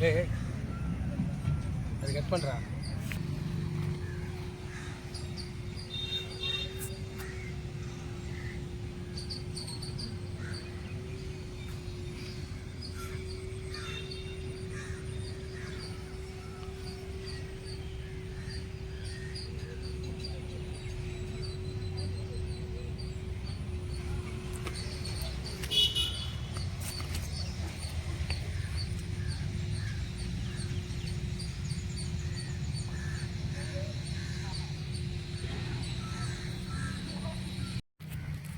ஏய் அது கட் பண்ணுறான்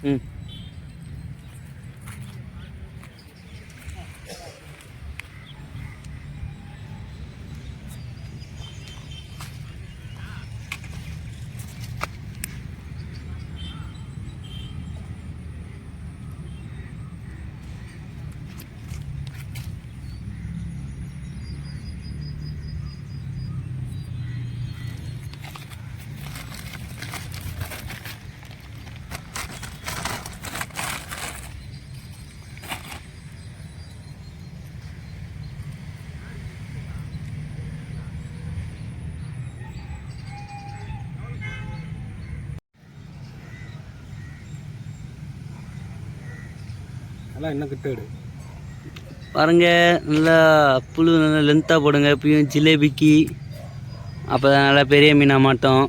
ம் நல்லா இன்னும் கிட்ட எடு பாருங்க நல்லா புழு நல்லா லென்த்தாக போடுங்க. எப்பயும் ஜிலேபிக்கு அப்போ தான் நல்லா பெரிய மீனாக மாட்டோம்.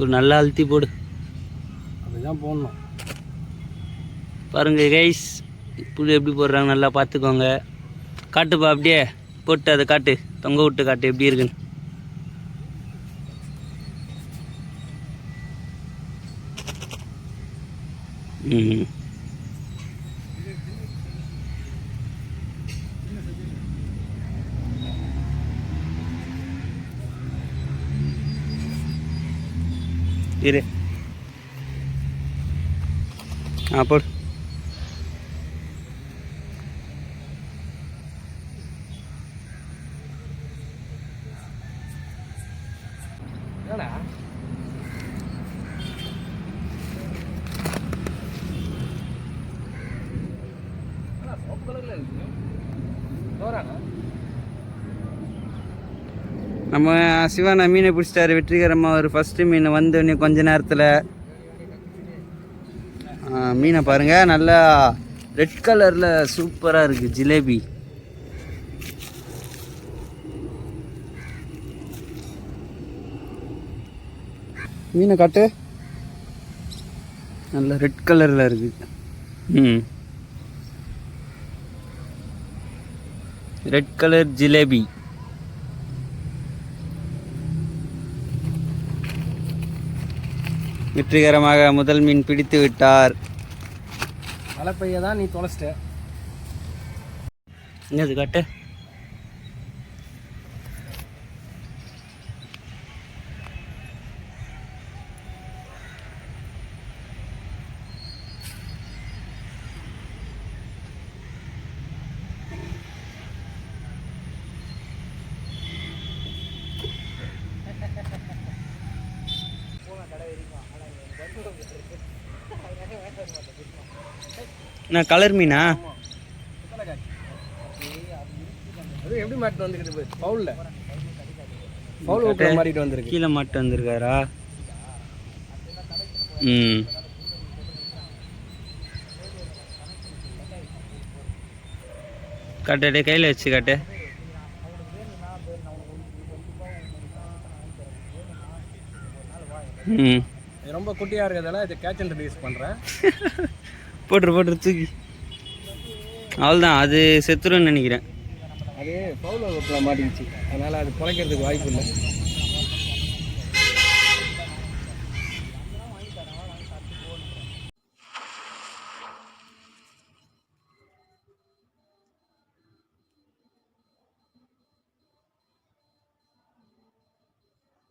ஒரு நல்லா அழுத்தி போடு. அப்படிதான் போடணும். பாருங்க கைஸ் புழு எப்படி போடுறாங்க நல்லா பார்த்துக்கோங்க. காட்டுப்பா அப்படியே போட்டு அதை காட்டு. தொங்க விட்டு காட்டு எப்படி இருக்குன்னு. Mire. Ah, por. நம்ம சிவானா மீனை பிடிச்சிட்டாரு. வெற்றிகரமாக ஒரு ஃபஸ்ட்டு மீன் வந்தோடனே கொஞ்ச நேரத்தில் மீனை பாருங்கள் நல்லா ரெட் கலரில் சூப்பராக இருக்குது ஜிலேபி. மீனை காட்டு. நல்ல ரெட் கலரில் இருக்குது ம். Red colour jalebi. வெற்றிகரமாக முதல் மீன் பிடித்து விட்டார். மழை பெய்ய தான் நீ தொலைச்சிட்ட. என்னது காட்டு? நான் கலர் மீனா? அது எப்படி மாட்டு வந்துக்கிட்டு பவுலில். பவுல் ஊக்கிற மாட்டிட்டு வந்திருக்கு. கீழே மாட்டு வந்திருக்காரா? ம். காட்டு அப்படியே கையில் வச்சு காட்டு. ம். இது ரொம்ப குட்டியாக இருக்கிறதால இது கேட்ச் அண்ட் ரிலீஸ் பண்ணுறேன் போட்டுரு போட்டுரு தூக்கி. அவ்வளோதான் அது செத்துருன்னு நினைக்கிறேன். அது பவுல் மாட்டிக்கிச்சு. அதனால் அது குலைக்கிறதுக்கு வாய்ப்பு இல்லை.